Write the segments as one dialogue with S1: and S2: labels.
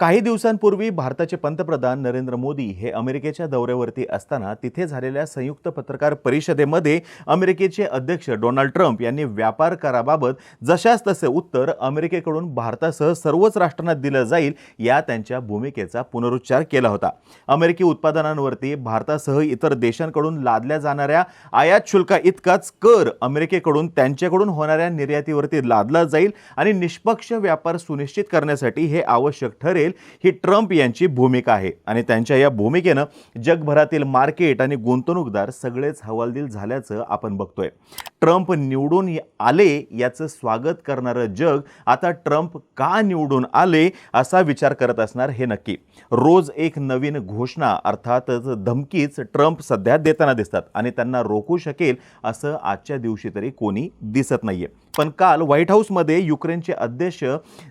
S1: काही दिवसांपूर्वी भारताचे पंतप्रधान नरेंद्र मोदी हे अमेरिकेच्या दौऱ्यावरती असताना तिथे झालेल्या संयुक्त पत्रकार परिषदेमध्ये अमेरिकेचे अध्यक्ष डोनाल्ड ट्रम्प यांनी व्यापार कराबाबत जशास तसे उत्तर अमेरिकेकडून भारतासह सर्वच राष्ट्रांना दिलं जाईल या त्यांच्या भूमिकेचा पुनरुच्चार केला होता. अमेरिकी उत्पादनांवरती भारतासह इतर देशांकडून लादल्या जाणाऱ्या आयात शुल्का इतकाच कर अमेरिकेकडून त्यांच्याकडून होणाऱ्या निर्यातीवरती लादला जाईल आणि निष्पक्ष व्यापार सुनिश्चित करण्यासाठी हे आवश्यक ठरेल ही ट्रम्प यांची भूमिका आहे. आणि त्यांच्या या भूमिकेनं जगभरातील मार्केट आणि गुंतवणूकदार सगळेच हवालदिल झाल्याचं आपण बघतोय. ट्रम्प निवडून आले याचं स्वागत करणारं जग आता ट्रम्प का निवडून आले असा विचार करत असणार हे नक्की. रोज एक नवीन घोषणा अर्थातच धमकीच ट्रम्प सध्या देताना दिसतात आणि त्यांना रोखू शकेल असं आजच्या दिवशी तरी कोणी दिसत नाही आहे पण काल व्हाईट हाऊसमध्ये युक्रेनचे अध्यक्ष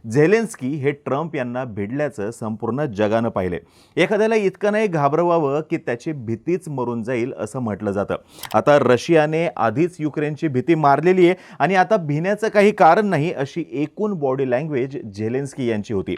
S1: झेलेन्स्की हे ट्रम्प यांना भिडल्याचं संपूर्ण जगानं पाहिले एखाद्याला इतकं नाही घाबरवावं की त्याची भीतीच मरून जाईल असं म्हटलं जातं. आता रशियाने आधीच युक्रेन युक्रेनची भीती मारलेली आहे. आणि आता भिण्याचं काही कारण नाही अशी एकूण बॉडी लँग्वेज झेलेन्स्की यांची होती.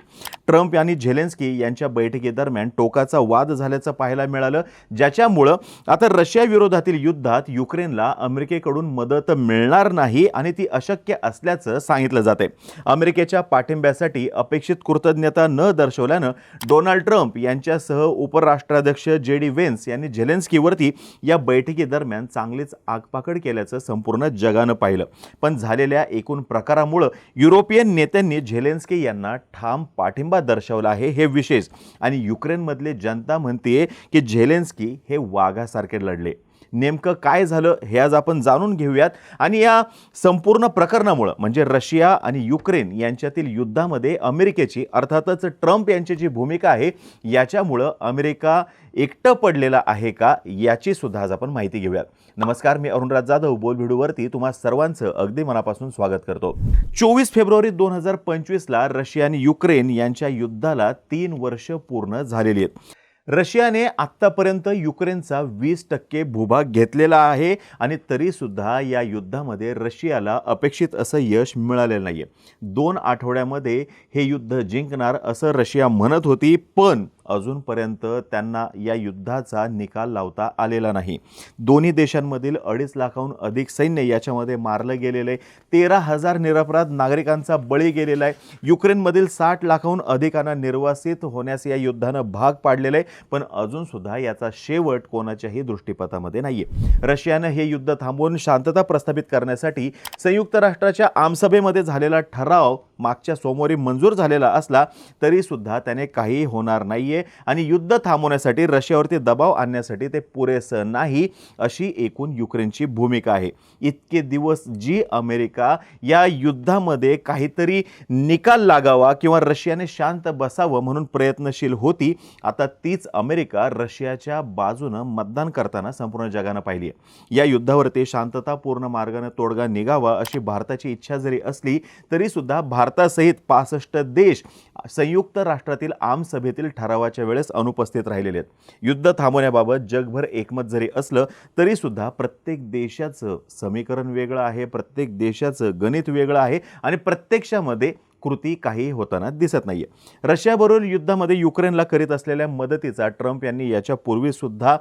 S1: ट्रम्प आणि झेलेन्स्की यांच्या बैठकीदरम्यान टोकाचा वाद झाल्याचं पाहायला मिळालं. ज्याच्यामुळं आता रशिया विरोधातील युद्धात युक्रेनला अमेरिकेकडून मदत मिळणार नाही आणि ती अशक्य असल्याचं सांगितलं जाते अमेरिकेच्या पाठिंब्यासाठी अपेक्षित कृतज्ञता न दर्शवल्यानं डोनाल्ड ट्रम्प यांच्यासह उपराष्ट्राध्यक्ष जे डी वेन्स यांनी झेलेन्स्कीवरती या बैठकीदरम्यान चांगलीच आगपाकड केल्याचं संपूर्ण जगानं पाहिलं. पण झालेल्या एकूण प्रकारामुळं युरोपियन नेत्यांनी झेलेन्स्की यांना ठाम पाठिंबा दर्शवला आहे हे विशेष. आणि युक्रेनमधले जनता म्हणते की झेलेन्स्की हे वाघासारखे लढले. नेमकं काय झालं हे आज आपण जाणून घेऊयात. आणि या संपूर्ण प्रकरणामुळं म्हणजे रशिया आणि युक्रेन यांच्यातील युद्धामध्ये अमेरिकेची अर्थातच ट्रम्प यांची जी भूमिका आहे याच्यामुळं अमेरिका एकटं पडलेला आहे का याची सुद्धा आज आपण माहिती घेऊयात. नमस्कार मी अरुणराज जाधव बोल व्हिडिओवरती तुम्हा सर्वांचं अगदी मनापासून स्वागत करतो. चोवीस फेब्रुवारी दोन हजार पंचवीसला रशिया आणि युक्रेन यांच्या युद्धाला तीन वर्ष पूर्ण झालेली आहेत. रशियाने आत्तापर्यंत युक्रेनचा वीस टक्के भूभाग घेतलेला आहे आणि तरीसुद्धा या युद्धामध्ये रशियाला अपेक्षित असं यश मिळालेलं नाही आहे दोन आठवड्यामध्ये हे युद्ध जिंकणार असं रशिया म्हणत होती पण अजूनपर्यंत त्यांना या युद्धाचा निकाल लावता आलेला नाही. दोन्ही देशांमधील अडीच लाखाहून अधिक सैन्य याच्यामध्ये मारलं गेलेलं आहे. तेरा हजार निरपराध नागरिकांचा बळी गेलेला आहे. युक्रेनमधील साठ लाखाहून अधिकांना निर्वासित होण्यास या युद्धानं भाग पाडलेलं आहे. पण अजूनसुद्धा याचा शेवट कोणाच्याही दृष्टीपथामध्ये नाही आहे रशियानं हे युद्ध थांबवून शांतता प्रस्थापित करण्यासाठी संयुक्त राष्ट्राच्या आमसभेमध्ये झालेला ठराव मागच्या सोमवारी मंजूर झालेला असला तरीसुद्धा त्याने काही होणार नाही आहे आणि युद्ध थांबवण्यासाठी रशियावरती दबाव आणण्यासाठी ते पुरेसं नाही अशी एकूण युक्रेनची भूमिका आहे. इतके दिवस जी अमेरिका या युद्धामध्ये काहीतरी निकाल लागावा किंवा रशियाने शांत बसावं म्हणून प्रयत्नशील होती आता तीच अमेरिका रशियाच्या बाजूनं मतदान करताना संपूर्ण जगानं पाहिली आहे. या युद्धावरती शांततापूर्ण मार्गाने तोडगा निघावा अशी भारताची इच्छा जरी असली तरीसुद्धा भारतासहित पासष्ट देश संयुक्त राष्ट्रातील आमसभेतील ठरावाच्या वेळेस अनुपस्थित राहिलेले आहेत. युद्ध थांबवण्याबाबत जगभर एकमत जरी असलं तरीसुद्धा प्रत्येक देशाचं समीकरण वेगळं आहे प्रत्येक देशाचं गणित वेगळं आहे आणि प्रत्यक्षामध्ये कृती काही होताना दिसत नाही आहे रशियाबरोबर युद्धामध्ये युक्रेनला करीत असलेल्या मदतीचा ट्रम्प यांनी याच्या पूर्वीसुद्धा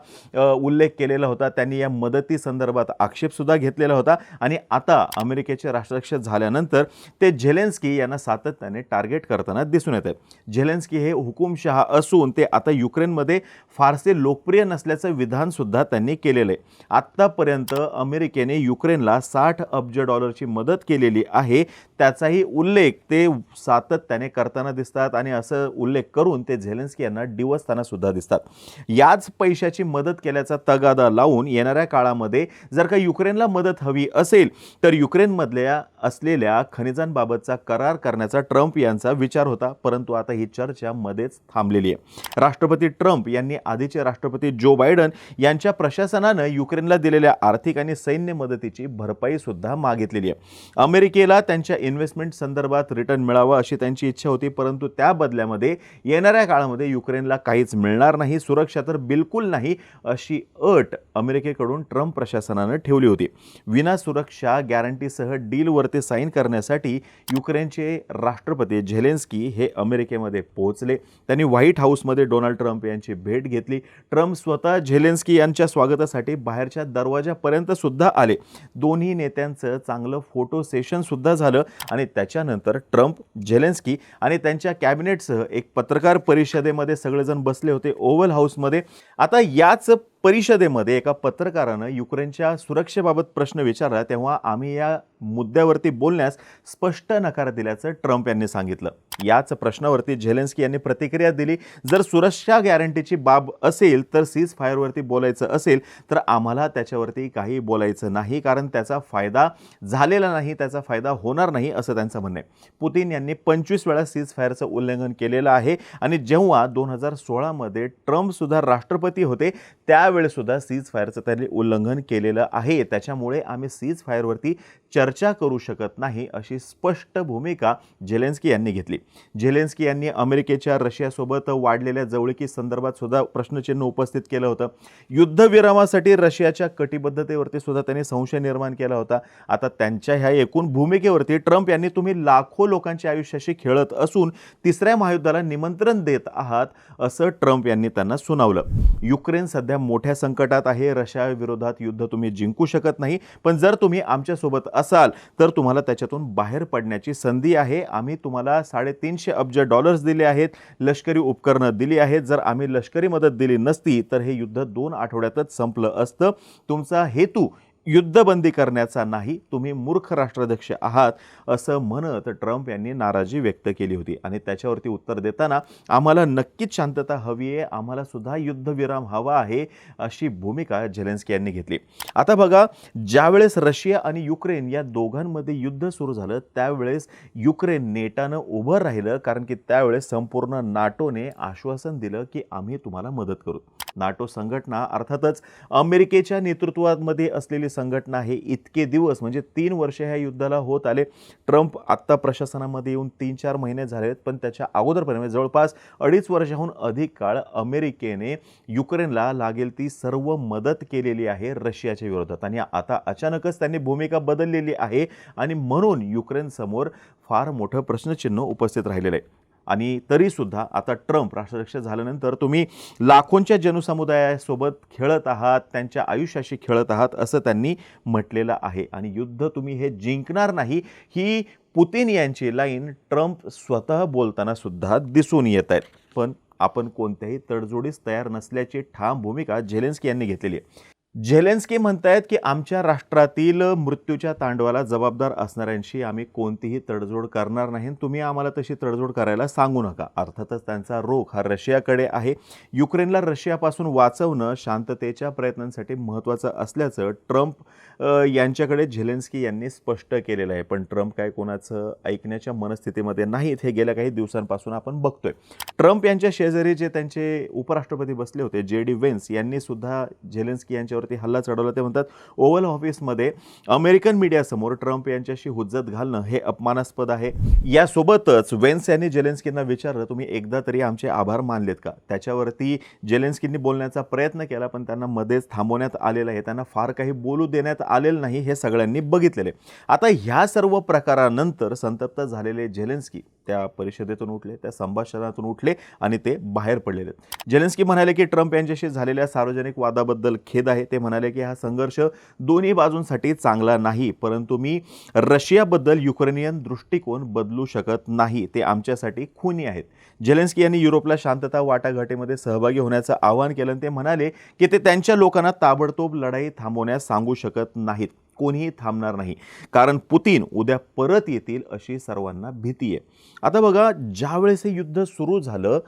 S1: उल्लेख केलेला होता. त्यांनी या मदती संदर्भात आक्षेपसुद्धा घेतलेला होता. आणि आता अमेरिकेचे राष्ट्राध्यक्ष झाल्यानंतर ते झेलेन्स्की यांना सातत्याने टार्गेट करताना दिसून येत आहेत. झेलेन्स्की हे हुकुमशहा असून ते आता युक्रेनमध्ये फारसे लोकप्रिय नसल्याचं विधानसुद्धा त्यांनी केलेलं आहे. आत्तापर्यंत अमेरिकेने युक्रेनला साठ अब्ज डॉलरची मदत केलेली आहे. त्याचाही उल्लेख ते सातत्याने करताना दिसतात आणि असं उल्लेख करून ते झेलेन्स्की यांना डिवसताना सुद्धा दिसतात. याच पैशाची मदत केल्याचा तगादा लावून येणाऱ्या काळामध्ये जर का युक्रेनला मदत हवी असेल तर युक्रेनमधल्या असलेल्या खनिजांबाबतचा करार करण्याचा ट्रम्प यांचा विचार होता परंतु आता ही चर्चा मध्येच थांबलेली आहे. राष्ट्रपती ट्रम्प यांनी आधीचे राष्ट्रपती जो बायडन यांच्या प्रशासनानं युक्रेनला दिलेल्या आर्थिक आणि सैन्य मदतीची भरपाई सुद्धा मागितलेली आहे. अमेरिकेला त्यांच्या इन्व्हेस्टमेंट संदर्भात रिटर्न समाधान मिळावं अशी त्यांची इच्छा होती परंतु त्या बदल्यामध्ये येणाऱ्या काळामध्ये युक्रेनला काहीच मिळणार नाही सुरक्षा तर बिलकुल नाही अशी अट अमेरिकेकडून ट्रम्प प्रशासनानं ठेवली होती. विना सुरक्षा गॅरंटीसह डीलवरती साईन करण्यासाठी युक्रेनचे राष्ट्रपती झेलेन्स्की हे अमेरिकेमध्ये पोहोचले. त्यांनी व्हाईट हाऊसमध्ये डोनाल्ड ट्रम्प यांची भेट घेतली. ट्रम्प स्वतः झेलेन्स्की यांच्या स्वागतासाठी बाहेरच्या दरवाजापर्यंत सुद्धा आले. दोन्ही नेत्यांचं चांगलं फोटो सेशन सुद्धा झालं आणि त्याच्यानंतर ट्रम्प झेलेन्स्की आणि त्यांच्या कॅबिनेटसह एक पत्रकार परिषदेमध्ये सगळेजण बसले होते ओव्हल हाऊसमध्ये. आता याच परिषदेमध्ये एका पत्रकारानं युक्रेनच्या सुरक्षेबाबत प्रश्न विचारला तेव्हा आम्ही या मुद्द्यावरती बोलण्यास स्पष्ट नकार दिल्याचं ट्रम्प यांनी सांगितलं. याच प्रश्नावरती झेलेन्स्की यांनी प्रतिक्रिया दिली जर सुरक्षा गॅरंटीची बाब असेल तर सीज फायरवरती बोलायचं असेल तर आम्हाला त्याच्यावरती काही बोलायचं नाही कारण त्याचा फायदा झालेला नाही त्याचा फायदा होणार नाही असं त्यांचं म्हणणं आहे. पुतीन यांनी पंचवीस वेळा सीज फायरचं उल्लंघन केलेलं आहे आणि जेव्हा दोन हजार सोळामध्ये ट्रम्पसुद्धा राष्ट्रपती होते त्या त्यावेळेसुद्धा सीज फायरचं त्यांनी उल्लंघन केलेलं आहे. त्याच्यामुळे आम्ही सीज फायरवरती चर्चा करू शकत नाही अशी स्पष्ट भूमिका झेलेन्स्की यांनी घेतली. झेलेन्स्की यांनी अमेरिकेच्या रशियासोबत वाढलेल्या जवळकी संदर्भात सुद्धा प्रश्नचिन्ह उपस्थित केलं होतं. युद्धविरामासाठी रशियाच्या कटिबद्धतेवरती सुद्धा त्यांनी संशय निर्माण केला होता. आता त्यांच्या ह्या एकूण भूमिकेवरती ट्रम्प यांनी तुम्ही लाखो लोकांच्या आयुष्याशी खेळत असून तिसऱ्या महायुद्धाला निमंत्रण देत आहात असं ट्रम्प यांनी त्यांना सुनावलं. युक्रेन सध्या मोठ्या मोठ्या संकटात आहे. रशिया विरोधात युद्ध तुम्ही जिंकू शकत नाही. पण जर तुम्ही आमच्यासोबत असाल तर तुम्हाला त्याच्यातून बाहेर पडण्याची संधी आहे. आम्ही तुम्हाला साडेतीनशे अब्ज डॉलर्स दिले आहेत. लष्करी उपकरणं दिली आहेत. जर आम्ही लष्करी मदत दिली नसती तर हे युद्ध दोन आठवड्यातच संपलं असतं. तुमचा हेतू युद्धबंदी करण्याचा नाही तुम्ही मूर्ख राष्ट्राध्यक्ष आहात असं म्हणत ट्रम्प यांनी नाराजी व्यक्त केली होती. आणि त्याच्यावरती उत्तर देताना आम्हाला नक्कीच शांतता हवी आहे आम्हाला सुद्धा युद्धविराम हवा आहे अशी भूमिका झेलेन्स्की यांनी घेतली. आता बघा ज्यावेळेस रशिया आणि युक्रेन या दोघांमध्ये युद्ध सुरू झालं त्यावेळेस युक्रेन नेटानं उभं राहिलं कारण की त्यावेळेस संपूर्ण नाटोने आश्वासन दिलं की आम्ही तुम्हाला मदत करू. नाटो संघटना अर्थातच अमेरिकेच्या नेतृत्वामध्ये असलेली संघटना हे इतके दिवस म्हणजे तीन वर्ष ह्या युद्धाला होत आले. ट्रम्प आत्ता प्रशासनामध्ये येऊन तीन चार महिने झाले आहेत पण त्याच्या अगोदरपर्यंत म्हणजे जवळपास अडीच वर्षाहून अधिक काळ अमेरिकेने युक्रेनला लागेल ती सर्व मदत केलेली आहे रशियाच्या विरोधात. आणि आता अचानकच त्यांनी भूमिका बदललेली आहे आणि म्हणून युक्रेनसमोर फार मोठं प्रश्नचिन्ह उपस्थित राहिलेलं आहे. आणि तरीसुद्धा आता ट्रम्प राष्ट्राध्यक्ष झाल्यानंतर तुम्ही लाखोंच्या जनसमुदायासोबत खेळत आहात त्यांच्या आयुष्याशी खेळत आहात असं त्यांनी म्हटलेलं आहे. आणि युद्ध तुम्ही हे जिंकणार नाही ही पुतीन यांची लाईन ट्रम्प स्वतः बोलताना सुद्धा दिसून येत आहेत. पण आपण कोणत्याही तडजोडीस तयार नसल्याची ठाम भूमिका झेलेन्स्की यांनी घेतलेली आहे. झेलेन्स्की म्हणतायत की आमच्या राष्ट्रातील मृत्यूच्या तांडवाला जबाबदार असणाऱ्यांशी आम्ही कोणतीही तडजोड करणार नाही. तुम्ही आम्हाला तशी तडजोड करायला सांगू नका. अर्थातच त्यांचा रोख हा रशियाकडे आहे. युक्रेनला रशियापासून वाचवणं शांततेच्या प्रयत्नांसाठी महत्त्वाचं असल्याचं ट्रम्प यांच्याकडे झेलेन्स्की यांनी स्पष्ट केलेलं आहे. पण ट्रम्प काय कोणाचं ऐकण्याच्या मनस्थितीमध्ये नाहीत हे गेल्या काही दिवसांपासून आपण बघतोय. ट्रम्प यांच्या शेजारी जे त्यांचे उपराष्ट्रपती बसले होते जे डी वेन्स यांनीसुद्धा झेलेन्स्की यांच्या त्यांच्यावरती हल्ला चढवला. ते म्हणतात ओव्हल ऑफिसमध्ये अमेरिकन मीडियासमोर ट्रम्प यांच्याशी हुज्जत घालणं हे अपमानास्पद आहे. यासोबतच वेन्स यांनी जेलेन्स्कींना विचारलं तुम्ही एकदा तरी आमचे आभार मानलेत का? त्याच्यावरती जेलेन्स्कींनी बोलण्याचा प्रयत्न केला पण त्यांना मध्येच थांबवण्यात आलेलं आहे. त्यांना फार काही बोलू देण्यात आलेलं नाही हे सगळ्यांनी बघितलेले आता ह्या सर्व प्रकारानंतर संतप्त झालेले झेलेन्स्की त्या परिषदेतून उठले त्या संभाषणातून उठले आणि ते बाहेर पडलेले. जेलेन्स्की म्हणाले की ट्रम्प यांच्याशी झालेल्या सार्वजनिक वादाबद्दल खेद आहे. ते म्हणाले की हा संघर्ष दोन्ही बाजूंसाठी चांगला नाही परंतु मी रशियाबद्दल युक्रेनियन दृष्टिकोन बदलू शकत नाही. ते आमच्यासाठी खुनी आहेत. जेलेन्स्की यांनी युरोपला शांतता वाटाघाटीमध्ये सहभागी होण्याचं आवाहन केलं आणि ते म्हणाले की ते त्यांच्या लोकांना ताबडतोब लढाई थांबवण्यास सांगू शकत नाहीत. कोणीही थांबणार नाही. कारण पुतीन उद्या परत येतील अशी सर्वांना भीती आहे. आता बघा ज्यावेळेस हे युद्ध सुरू झालं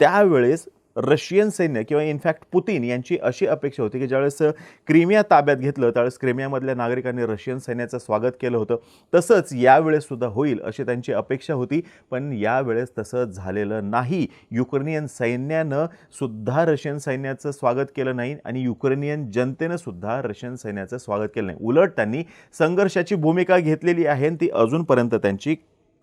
S1: त्यावेळेस रशियन सैन्य किंवा इनफॅक्ट पुतीन यांची अशी अपेक्षा होती की ज्यावेळेस क्रिमिया ताब्यात घेतलं त्यावेळेस क्रिमियामधल्या नागरिकांनी रशियन सैन्याचं स्वागत केलं होतं. तसंच यावेळेससुद्धा होईल अशी त्यांची अपेक्षा होती पण यावेळेस तसं झालेलं नाही. युक्रेनियन सैन्यानं सुद्धा रशियन सैन्याचं स्वागत केलं नाही आणि युक्रेनियन जनतेनं सुद्धा रशियन सैन्याचं स्वागत केलं नाही. उलट त्यांनी संघर्षाची भूमिका घेतलेली आहे आणि ती अजूनपर्यंत त्यांची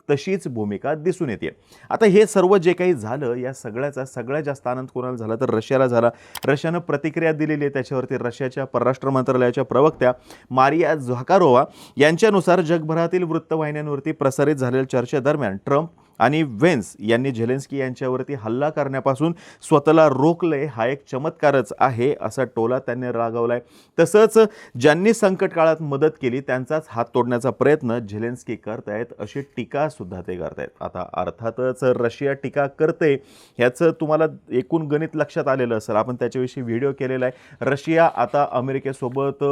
S1: तशीच भूमिका दिसून येते. आता हे सर्व जे काही झालं या सगळ्याचा सगळ्यात जास्त आनंद कोणाला झाला? तर रशियाला झाला. रशियानं प्रतिक्रिया दिलेली आहे त्याच्यावरती रशियाच्या परराष्ट्र मंत्रालयाच्या प्रवक्त्या मारिया झाकारोवा यांच्यानुसार जगभरातील वृत्तवाहिन्यांवरती प्रसारित झालेल्या चर्चेदरम्यान ट्रम्प आणि वेन्स यांनी झेलेन्स्की यांच्यावरती हल्ला करण्यापासून स्वतःला रोखलंय हा एक चमत्कारच आहे असा टोला त्यांनी रागवलाय. तसंच ज्यांनी संकट काळात मदत केली त्यांचाच हात तोडण्याचा प्रयत्न झेलेन्स्की करतायत अशी टीका सुद्धा ते करतायत. आता अर्थातच रशिया टीका करते ह्याचं तुम्हाला एकूण गणित लक्षात आलेलं असेल. आपण त्याच्याविषयी व्हिडिओ केलेला आहे. रशिया आता अमेरिकेसोबत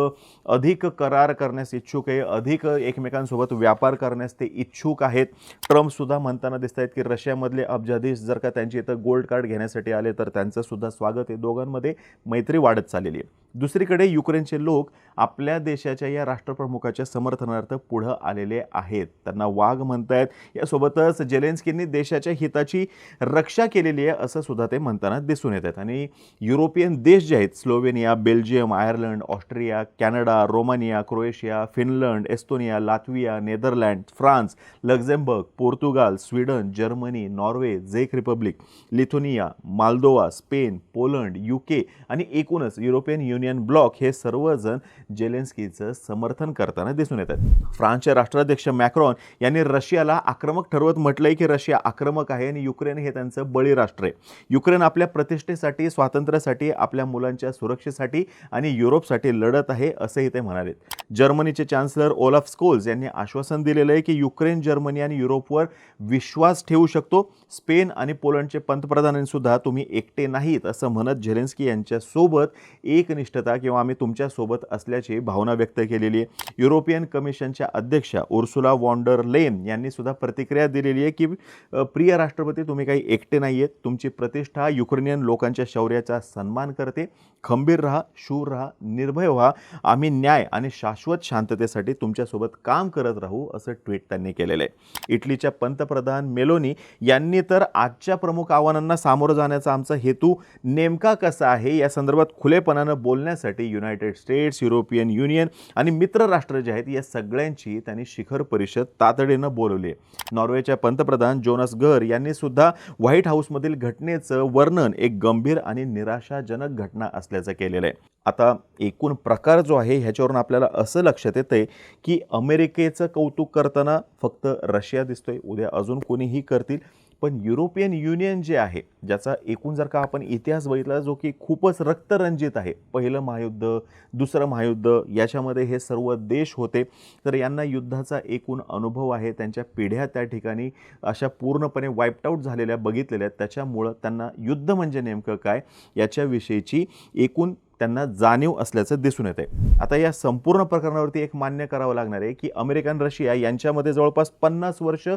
S1: अधिक करार करण्यास इच्छुक आहे अधिक एकमेकांसोबत व्यापार करण्यास ते इच्छुक आहेत. ट्रम्पसुद्धा म्हणताना बोलताना दिसत आहेत की रशियामधले अब्जाधीश जर का त्यांच्या इथं गोल्ड कार्ड घेण्यासाठी आले तर त्यांचं सुद्धा स्वागत आहे. दोघांमध्ये मैत्री वाढत चाललेली आहे. दुसरीकडे युक्रेनचे लोक आपल्या देशाच्या या राष्ट्रप्रमुखाच्या समर्थनार्थ पुढं आलेले आहेत. त्यांना वाघ म्हणतायत. यासोबतच जेलेन्स्कींनी देशाच्या हिताची रक्षा केलेली आहे असं सुद्धा ते म्हणताना दिसून येत आहेत. आणि युरोपियन देश जे आहेत Slovenia Belgium Ireland Austria Canada Romania Croatia Finland Estonia Latvia Netherland France Luxembourg Portugal Sweden Germany Norway झेक Republic Lithuania Moldova Spain Poland UK आणि एकूणच युरोपियन युनियन ब्लॉक हे सर्वजण जेलेन्स्कीचं समर्थन करताना दिसून येत आहेत फ्रान्सचे राष्ट्राध्यक्ष मॅक्रॉन यांनी रशियाला आक्रमक ठरवत म्हटलंय की रशिया आक्रमक आहे आणि युक्रेन हे त्यांचं बळीराष्ट्र आहे. युक्रेन आपल्या प्रतिष्ठेसाठी स्वातंत्र्यासाठी आपल्या मुलांच्या सुरक्षेसाठी आणि युरोपसाठी लढत आहे असंही ते म्हणाले जर्मनीचे चान्सलर ओलाफ स्कोल्स यांनी आश्वासन दिलेलं आहे की युक्रेन जर्मनी आणि युरोपवर विश्व विश्वास ठेवू शकतो. स्पेन आणि पोलंडचे पंतप्रधानांसुद्धा तुम्ही एकटे नाहीत असं म्हणत झेलेन्स्की यांच्यासोबत एकनिष्ठता किंवा आम्ही तुमच्यासोबत असल्याची भावना व्यक्त केलेली आहे. युरोपियन कमिशनच्या अध्यक्षा उर्सुला वॉन्डर लेन यांनीसुद्धा प्रतिक्रिया दिलेली आहे की प्रिय राष्ट्रपती तुम्ही काही एकटे नाही आहेत तुमची प्रतिष्ठा युक्रेनियन लोकांच्या शौर्याचा सन्मान करते. खंबीर राहा शूर राहा निर्भय व्हा. आम्ही न्याय आणि शाश्वत शांततेसाठी तुमच्यासोबत काम करत राहू असं ट्विट त्यांनी केलेलं आहे. इटलीच्या पंतप्रधान मेलोनी यांनी तर आजच्या प्रमुख आव्हानांना सामोरं जाण्याचा आमचा हेतू नेमका कसा आहे? या संदर्भात खुलेपणानं बोलण्यासाठी युनायटेड स्टेट्स युरोपियन युनियन आणि मित्र राष्ट्र जे आहेत या सगळ्यांची त्यांनी शिखर परिषद तातडीनं बोलवली आहे. नॉर्वेच्या पंतप्रधान जोनस गर यांनी सुद्धा व्हाईट हाऊसमधील घटनेचं वर्णन एक गंभीर आणि निराशाजनक घटना असल्याचं केलेलं आहे. आता एकूण प्रकार जो आहे ह्याच्यावरून आपल्याला असं लक्षात येतंय की अमेरिकेचं कौतुक करताना फक्त रशिया दिसतोय. उद्या अजून कोणीही करतील. पण युरोपियन युनियन जे आहे ज्याचा एकूण जर का आपण इतिहास बघितला जो की खूपच रक्तरंजित आहे. पहिलं महायुद्ध दुसरं महायुद्ध याच्यामध्ये हे सर्व देश होते. तर यांना युद्धाचा एकूण अनुभव आहे. त्यांच्या पिढ्या त्या ठिकाणी अशा पूर्णपणे वाईप्ड आऊट झालेल्या बघितलेल्या आहेत. त्याच्यामुळं त्यांना युद्ध म्हणजे नेमकं काय? याच्याविषयीची एकूण त्यांना जाणीव असल्याचं दिसून येते आता या संपूर्ण प्रकरणावरती एक मान्य करावं लागणार आहे की अमेरिकन रशिया यांच्यामध्ये जवळपास पन्नास वर्ष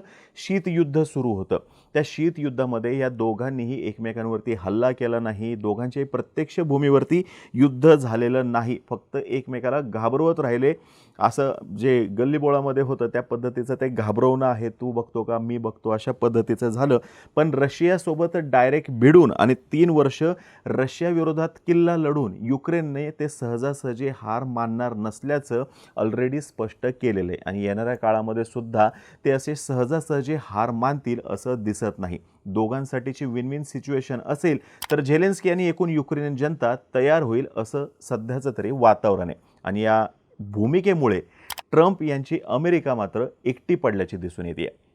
S1: शीतयुद्ध सुरू होतं. त्या शीतयुद्धामध्ये या दोघांनीही एकमेकांवरती हल्ला केला नाही दोघांच्याही प्रत्यक्ष भूमीवरती युद्ध झालेलं नाही फक्त एकमेकाला घाबरवत राहिले. असं जे गल्लीबोळामध्ये होतं त्या पद्धतीचं ते घाबरवणं आहे तू बघतो का मी बघतो अशा पद्धतीचं झालं. पण रशियासोबत डायरेक्ट भिडून आणि तीन वर्ष रशियाविरोधात किल्ला लढून युक्रेनने ते सहजासहजी हार मानणार नसल्याचं ऑलरेडी स्पष्ट केलेलं आहे. आणि येणाऱ्या काळामध्ये सुद्धा ते असे सहजासहजी हार मानतील असं दिसत नाही. दोघांसाठीची विन विन सिच्युएशन असेल तर झेलेन्स्की आणि एकूण युक्रेनियन जनता तयार होईल असं सध्याचं तरी वातावरण आहे. आणि या भूमिकेमुळे ट्रम्प यांची अमेरिका मात्र एकटी पडल्याची दिसून येते.